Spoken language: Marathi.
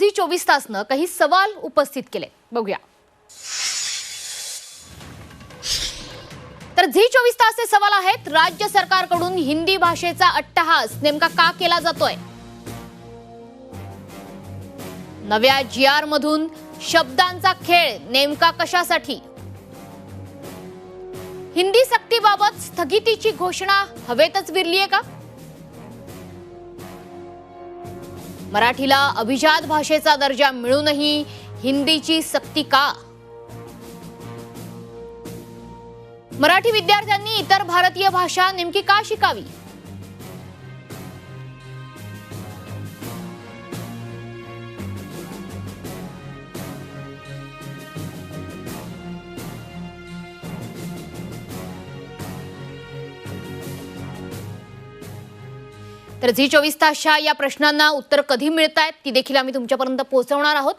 झी चोवीस तासनं काही सवाल उपस्थित केले. बघूया. तर झी चोवीस तासचे सवाल आहेत. राज्य सरकारकडून हिंदी भाषेचा अट्टहास नेमका का केला जातोय? नव्या जी आर मधून शब्दांचा खेळ नेमका कशासाठी? हिंदी सक्तीबाबत स्थगितीची घोषणा हवेतच विरलीये का? मराठीला अभिजात भाषेचा दर्जा मिळूनही हिंदीची सक्ती का? मराठी विद्यार्थ्यांनी इतर भारतीय भाषा नेमकी का शिकावी? तर झी चोवीस तासच्या या प्रश्नांना उत्तर कधी मिळत आहेत ती देखील आम्ही तुमच्यापर्यंत पोहोचवणार आहोत.